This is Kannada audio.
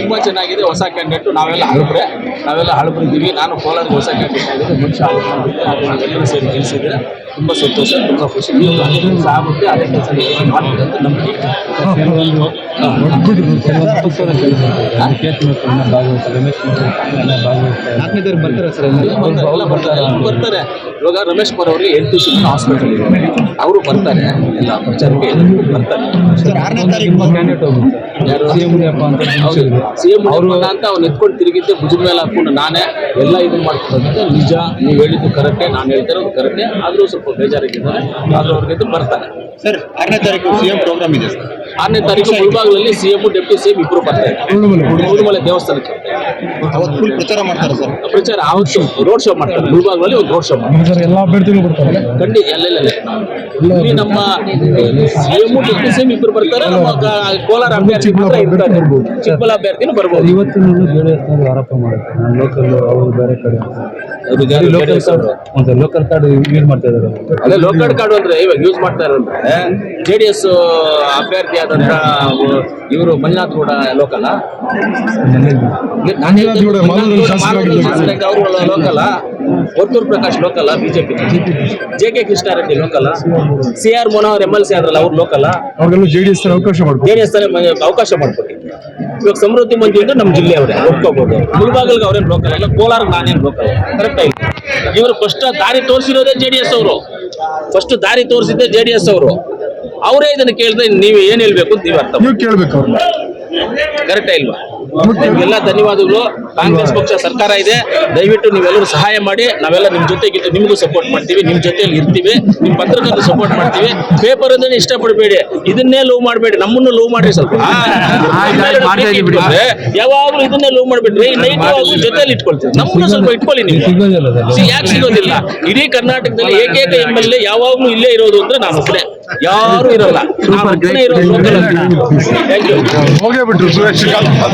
ತುಂಬಾ ಚೆನ್ನಾಗಿದೆ ಹೊಸ ಕ್ಯಾಂಡಿಡೇಟ್ ನಾವೆಲ್ಲ ಹಳಬ್ರೆ. ನಾವೆಲ್ಲ ಹಳಬ್ರಿದ್ದೀವಿ. ನಾನು ಕೋಲಾರ ಹೊಸ ಕ್ಯಾಂಡಿಡೇಟ್ ಆಗಿದೆ ಮುಂಚೆ ಆಗಿದೆ ಸೇರಿ ಗೆಲ್ಲಿಸಿದ್ರೆ ತುಂಬಾ ಸಂತೋಷ ತುಂಬಾ ಖುಷಿ. ನೀವು ಅದೇ ಕೆಲಸ ಆಗುತ್ತೆ ಅದೇ ಕೆಲಸ ಅಂತ ಬರ್ತಾರೆ ಸರ್ ಎಲ್ಲ ಬರ್ತಾರೆ. ಇವಾಗ ರಮೇಶ್ ಕುಮಾರ್ ಅವರಿಗೆ ಎಂಟು ಇಶ್ಯೂ ಹಾಸ್ಪಿಟಲ್ ಇದೆ. ಅವರು ಬರ್ತಾರೆ. ಎಲ್ಲ ಪ್ರಚಾರಕ್ಕೆ ಬರ್ತಾರೆ. ಯಾರು? ಸಿ ಎಂ ಅಂತ ಅವ್ನು ಎತ್ಕೊಂಡು ತಿರುಗಿದ್ದೆ ಭುಜದ ಮೇಲೆ ಹಾಕೊಂಡು ನಾನೇ ಎಲ್ಲ ಇದು ಮಾಡ್ಕೊಡೋದಂತೆ ನಿಜ ನೀವು ಹೇಳಿದ್ದು ಕರೆಕ್ಟೇ ನಾನು ಹೇಳ್ತಾರೆ ಇರೋದು ಕರೆಕ್ಟೇ ಆದರೂ ಸ್ವಲ್ಪ ಬೇಜಾರಾಗಿದ್ದಾರೆ. ಆದರೂ ಅವ್ರಿಗೆ ಬರ್ತಾರೆ. ಸರ್ ಆರನೇ ತಾರೀಕು ಸಿಎಂ ಪ್ರೋಗ್ರಾಮ್ ಇದೆ ಸರ್. ಆರನೇ ತಾರೀಕು ಮುಳಬಾಗಿಲಲ್ಲಿ C M deputy C M ಇಬ್ಬರು ಬರ್ತಾರೆ. ಮುಳುಮಲೆ ದೇವಸ್ಥಾನಕ್ಕೆ ಅವತ್ತು ಫುಲ್ ಪ್ರಚಾರ ಮಾಡ್ತಾರೆ ಸರ್. ಪ್ರಚಾರ ಅವತ್ತು ರೋಡ್ ಶೋ ಮಾಡ್ತಾರೆ. ಮುಳಬಾಗಿಲಲ್ಲಿ ಒಂದು ರೋಡ್ ಶೋ ಮಾಡ್ತಾರೆ. ಎಲ್ಲ ಅಭ್ಯರ್ಥಿಗಳು ಬರ್ತಾರೆ. ಖಂಡಿತ ಎಲ್ಲೆಲ್ಲ ಇಲ್ಲಿ ನಮ್ಮ C M deputy C M ಇಬ್ಬರು ಬರ್ತಾರೆ. ನಮ್ಮ ಕೋಲಾರ ಅಭ್ಯರ್ಥಿ ಇರ್ತಾರೆ. ಚಿಕ್ಕಬಳ್ಳಾ ಅಭ್ಯರ್ಥಿನೂ ಬರ್ಬೋದು. ಇವತ್ತು ಜೆ ಡಿ ಎಸ್ ಆರೋಪ ಮಾಡುತ್ತೆ. ನಾನು ಲೋಕಲ್ ಅವರು ಬೇರೆ ಕಡೆ. ಲೋಕಲ್ ಒಂದು ಲೋಕಲ್ ಕಾರ್ಡ್ ಯೂಸ್ ಮಾಡ್ತಾ ಇದ್ದಾರೆ. ಅದೇ ಲೋಕಲ್ ಕಾರ್ಡ್ ಅಂದ್ರೆ ಇವಾಗ ಯೂಸ್ ಮಾಡ್ತಾ ಇರೋದ್ರೆ ಜೆ ಡಿ ಎಸ್ ಅಭ್ಯರ್ಥಿ ಇವರು ಮಂಜುನಾಥ್ ಕೂಡ ಲೋಕಲ್ ಅವರು local Varthur Prakash local BJP. J K Krishna Reddy local C R Manohar M L C ಆದ್ರಲ್ಲ ಅವ್ರು ಲೋಕಲ್ ಜೆಡಿಎಸ್ ಅವಕಾಶ ಜೆಡಿಎಸ್ ಅವಕಾಶ ಮಾಡ್ಕೊಟ್ಟಿದ್ದೆ ಇವಾಗ ಸಮೃದ್ಧಿ ಮಂದಿ ಅಂದ್ರೆ ನಮ್ಮ ಜಿಲ್ಲೆಯವರೇ ಒಪ್ಕೋಬಹುದು ಮುಳಬಾಗಲ್ಗೆ ಅವ್ರೇನು ಲೋಕಲ್ ಇಲ್ಲ ಕೋಲಾರ ನಾನೇನು ಲೋಕಲ್ ಕರೆಕ್ಟ್ ಆಗಿ. ಇವರು ಫಸ್ಟ್ ದಾರಿ ತೋರಿಸಿರೋದೇ ಜೆಡಿಎಸ್ ಅವರು. ಫಸ್ಟ್ ದಾರಿ ತೋರಿಸಿದ್ದೆ ಜೆಡಿಎಸ್ ಅವರು. ಅವರೇ ಇದನ್ನು ಕೇಳಿದ್ರೆ ನೀವು ಏನ್ ಹೇಳ್ಬೇಕು ಅಂತ ನೀವು ಅರ್ಥ ನೀವು ಕೇಳ್ಬೇಕು ಅವ್ರನ್ನ ಕರೆಕ್ಟ್ ಇಲ್ವಾ? ನಿಮ್ಗೆಲ್ಲ ಧನ್ಯವಾದಗಳು. ಕಾಂಗ್ರೆಸ್ ಪಕ್ಷ ಸರ್ಕಾರ ಇದೆ. ದಯವಿಟ್ಟು ನೀವೆಲ್ಲರೂ ಸಹಾಯ ಮಾಡಿ. ನಾವೆಲ್ಲ ನಿಮ್ ಜೊತೆಗಿದ್ದು ನಿಮಗೂ ಸಪೋರ್ಟ್ ಮಾಡ್ತೀವಿ. ನಿಮ್ ಜೊತೆಯಲ್ಲಿ ಇರ್ತೀವಿ. ನಿಮ್ ಪತ್ರಕರ್ತರು ಸಪೋರ್ಟ್ ಮಾಡ್ತೀವಿ. ಪೇಪರ್ ಅಂದ್ರೆ ಇಷ್ಟಪಡಬೇಡಿ. ಇದನ್ನೇ ಲವ್ ಮಾಡಬೇಡಿ. ನಮ್ಮನ್ನು ಲವ್ ಮಾಡ್ರಿ ಸ್ವಲ್ಪ. ಯಾವಾಗ್ಲೂ ಇದನ್ನೇ ಲವ್ ಮಾಡ್ಬಿಟ್ರಿ ನೈಟ್ ಯಾವಾಗ್ಲೂ ಜೊತೆಯಲ್ಲಿ ಇಟ್ಕೊಳ್ತೀವಿ. ನಮ್ಮನ್ನು ಸ್ವಲ್ಪ ಇಟ್ಕೊಳ್ಳಿ ನೀವು. ಯಾಕೆ ಸಿಗೋದಿಲ್ಲ? ಇಡೀ ಕರ್ನಾಟಕದಲ್ಲಿ ಏಕೈಕ ಎಂ ಎಲ್ ಎ ಯಾವಾಗ್ಲೂ ಇಲ್ಲೇ ಇರೋದು ಅಂದ್ರೆ ನಾನು ಒಬ್ಬನೇ ಯಾರು ಇರಲ್ಲ. ನಾನು ಒಬ್ಬನೇ ಇರೋದು.